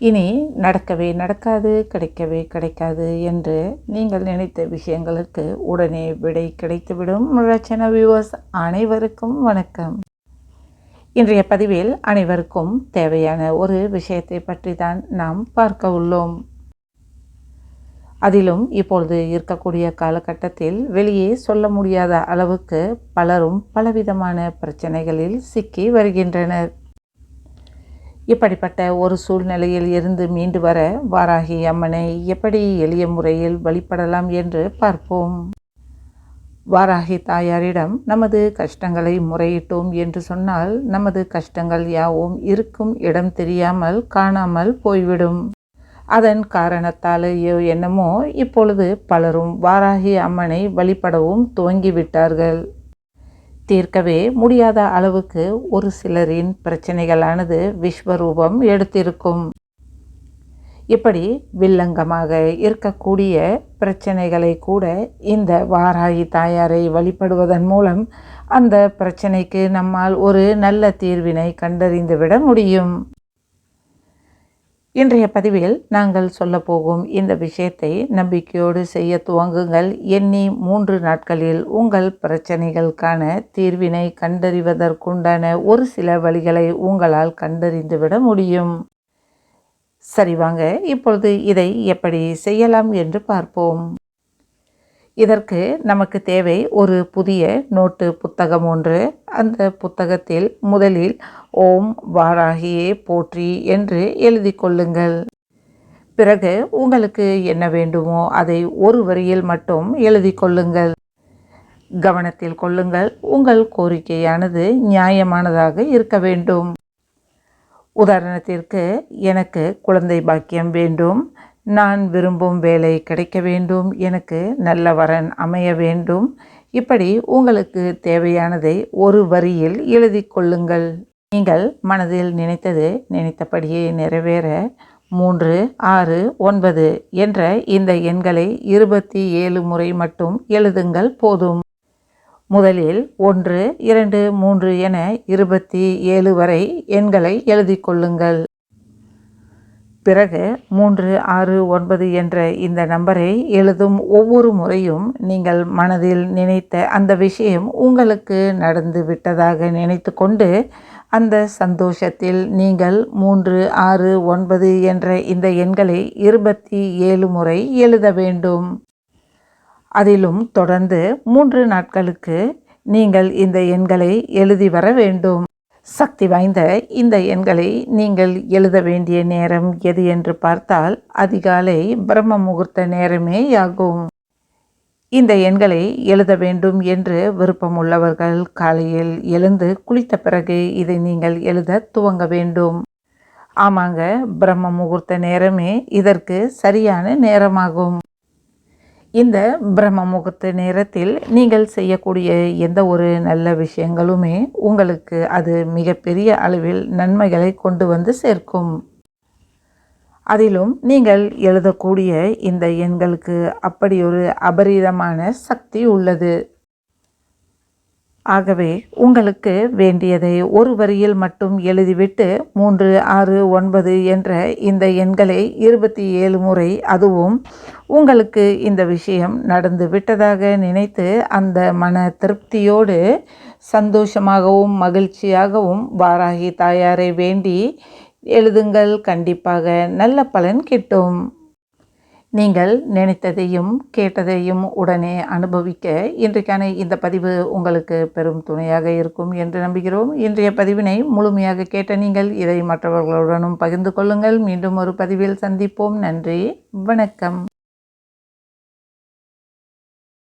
இனி நடக்கவே நடக்காது கிடைக்கவே கிடைக்காது என்று நீங்கள் நினைத்த விஷயங்களுக்கு உடனே விடை கிடைத்துவிடும். ரச்சன வியூவர்ஸ் அனைவருக்கும் வணக்கம். இன்றைய பதிவில் அனைவருக்கும் தேவையான ஒரு விஷயத்தை பற்றி தான் நாம் பார்க்க உள்ளோம். அதிலும் இப்பொழுது இருக்கக்கூடிய காலகட்டத்தில் வெளியே சொல்ல முடியாத அளவுக்கு பலரும் பலவிதமான பிரச்சனைகளில் சிக்கி வருகின்றனர். இப்படிப்பட்ட ஒரு சூழ்நிலையில் இருந்து மீண்டு வர வாராகி அம்மனை எப்படி எளிய முறையில் வழிபடலாம் என்று பார்ப்போம். வாராகி தாயாரிடம் நமது கஷ்டங்களை முறையிட்டோம் என்று சொன்னால் நமது கஷ்டங்கள் யாவும் இருக்கும் இடம் தெரியாமல் காணாமல் போய்விடும். அதன் காரணத்தாலேயோ என்னமோ இப்பொழுது பலரும் வாராகி அம்மனை வழிபடவும் துவங்கிவிட்டார்கள். தீர்க்கவே முடியாத அளவுக்கு ஒரு சிலரின் பிரச்சனைகளானது விஸ்வரூபம் எடுத்திருக்கும். இப்படி வில்லங்கமாக இருக்கக்கூடிய பிரச்சனைகளை கூட இந்த வாராகி தாயாரை வழிபடுவதன் மூலம் அந்த பிரச்சனைக்கு நம்மால் ஒரு நல்ல தீர்வினை கண்டறிந்துவிட முடியும். இன்றைய பதிவில் நாங்கள் சொல்ல போகும் இந்த விஷயத்தை நம்பிக்கையோடு செய்ய துவங்குங்கள். எண்ணி மூன்று நாட்களில் உங்கள் பிரச்சனைகளுக்கான தீர்வினை கண்டறிவதற்குண்டான ஒரு சில வழிகளை உங்களால் கண்டறிந்துவிட முடியும். சரி வாங்க இப்பொழுது இதை எப்படி செய்யலாம் என்று பார்ப்போம். இதற்கு நமக்கு தேவை ஒரு புதிய நோட்டு புத்தகம் ஒன்று. அந்த புத்தகத்தில் முதலில் ஓம் வாராகியே போற்றி என்று எழுதி கொள்ளுங்கள். பிறகு உங்களுக்கு என்ன வேண்டுமோ அதை ஒரு வரியில் மட்டும் எழுதி கொள்ளுங்கள். கவனத்தில் கொள்ளுங்கள். உங்கள் கோரிக்கையானது நியாயமானதாக இருக்க வேண்டும். உதாரணத்திற்கு எனக்கு குழந்தை பாக்கியம் வேண்டும். நான் விரும்பும் வேலை கிடைக்க வேண்டும் எனக்கு நல்ல வரன் அமைய வேண்டும். இப்படி உங்களுக்கு தேவையானதை ஒரு வரியில் எழுதி கொள்ளுங்கள். நீங்கள் மனதில் நினைத்தது நினைத்தபடியே நிறைவேற. மூன்று ஆறு ஒன்பது என்ற இந்த எண்களை இருபத்தி ஏழு முறை மட்டும் எழுதுங்கள் போதும். முதலில் ஒன்று இரண்டு மூன்று என இருபத்தி ஏழு வரை எண்களை எழுதி கொள்ளுங்கள். பிறகு மூன்று ஆறு ஒன்பது என்ற இந்த நம்பரை எழுதும் ஒவ்வொரு முறையும் நீங்கள் மனதில் நினைத்த அந்த விஷயம் உங்களுக்கு நடந்து விட்டதாக நினைத்து கொண்டு அந்த சந்தோஷத்தில் நீங்கள் மூன்று ஆறு ஒன்பது என்ற இந்த எண்களை இருபத்தி ஏழு முறை எழுத வேண்டும். அதிலும் தொடர்ந்து மூன்று நாட்களுக்கு நீங்கள் இந்த எண்களை எழுதி வர வேண்டும். சக்தி வாய்ந்த இந்த எண்களை நீங்கள் எழுத வேண்டிய நேரம் எது என்று பார்த்தால் அதிகாலை பிரம்ம முகூர்த்த நேரமே ஆகும். இந்த எண்களை எழுத வேண்டும் என்று விருப்பம் உள்ளவர்கள் காலையில் எழுந்து குளித்த பிறகு இதை நீங்கள் எழுத துவங்க வேண்டும். ஆமாங்க பிரம்ம முகூர்த்த நேரமே இதற்கு சரியான நேரமாகும். இந்த பிரம்ம முகூர்த்த நேரத்தில் நீங்கள் செய்யக்கூடிய எந்த ஒரு நல்ல விஷயங்களுமே உங்களுக்கு அது மிகப்பெரிய அளவில் நன்மைகளை கொண்டு வந்து சேர்க்கும். அதிலும் நீங்கள் எழுதக்கூடிய இந்த எண்களுக்கு அப்படி ஒரு அபரீதமான சக்தி உள்ளது. ஆகவே உங்களுக்கு வேண்டியதை ஒரு வரியில் மட்டும் எழுதிவிட்டு மூன்று ஆறு ஒன்பது என்ற இந்த எண்களை இருபத்தி ஏழு முறை அதுவும் உங்களுக்கு இந்த விஷயம் நடந்து விட்டதாக நினைத்து அந்த மன திருப்தியோடு சந்தோஷமாகவும் மகிழ்ச்சியாகவும் வாராகி தாயாரை வேண்டி எழுதுங்கள். கண்டிப்பாக நல்ல பலன் கிட்டும். நீங்கள் நினைத்ததையும் கேட்டதையும் உடனே அனுபவிக்க இன்றைக்கான இந்த பதிவு உங்களுக்கு பெரும் துணையாக இருக்கும் என்று நம்புகிறோம். இன்றைய பதிவினை முழுமையாக கேட்ட நீங்கள் இதை மற்றவர்களுடனும் பகிர்ந்து கொள்ளுங்கள். மீண்டும் ஒரு பதிவில் சந்திப்போம். நன்றி. வணக்கம்.